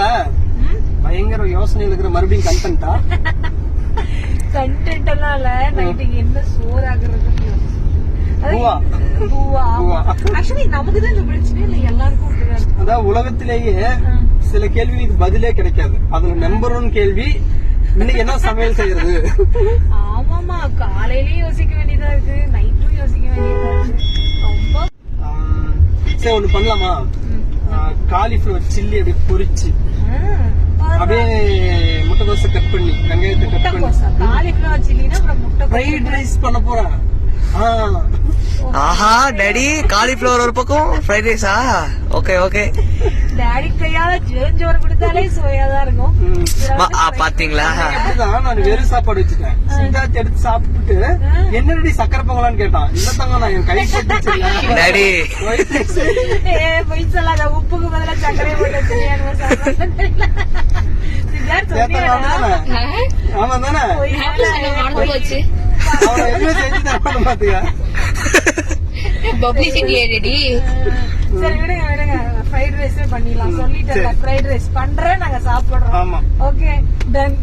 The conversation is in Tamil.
மாப்பிள பயங்கர யோசனையில் இருக்கிற மறுபடியும் கண்டென்ட்டா கண்டென்ட் எல்லாம் இல்ல. நைட்டுக்கு என்ன சோறு. ஆக்சுவலி நமக்கு தான் இந்த பிரச்சனை இல்ல. எல்லாருக்கும். அதான் உலகத்திலேயே. சில கேள்விக்கு பதிலே கிடைக்காது. அதுல நம்பர் ஒன் கேள்வி இன்னைக்கு என்ன சமையல் செய்யறது? ஆமாமா காலையிலயும் யோசிக்க வேண்டியதா இருக்கு. நைட்டும் யோசிக்க வேண்டியதா இருக்கு. ரொம்ப சரி ஒண்ணு பண்ணலாமா? காலிஃபிளவர் சில்லி அப்படியே பொரிச்சு அப்படியே முட்டைக்கோசை கட் பண்ணி வெங்காயத்தை கட் பண்ணி. காலிஃபிளவர் சில்லினா அப்புறம் முட்டை ஃப்ரைட் ரைஸ் பண்ண போறேன் ஆ, ஆஹா டாடி காலிஃபிளவர் ஒரு பக்கம் ஃப்ரைட் ரைஸா ஓகே ஓகே டாடி கையால ஜேஞ்சோறு கொடுத்தாலே சுவையாதான் இருக்கும். ம். இதுல வந்து பாத்தீங்களா? நான் வெறும் சாப்பாடு வச்சுட்டேன். சிந்தாத்தி எடுத்து சாப்பிட்டுட்டு என்னடி சக்கரை பொங்கலான்னு கேட்டான். இல்ல தங்க நான் என் கை டாடி ஆமா தானே? பப்ளிசிட்டி ரெடி சரி விடுங்க விடுங்க. ஃப்ரைட் ரைஸே பண்ணிடலாம். சொல்லிட்டேன் ஃப்ரைட் ரைஸ் பண்றேன் நாங்க சாப்பிடுறோம். ஆமா. Okay done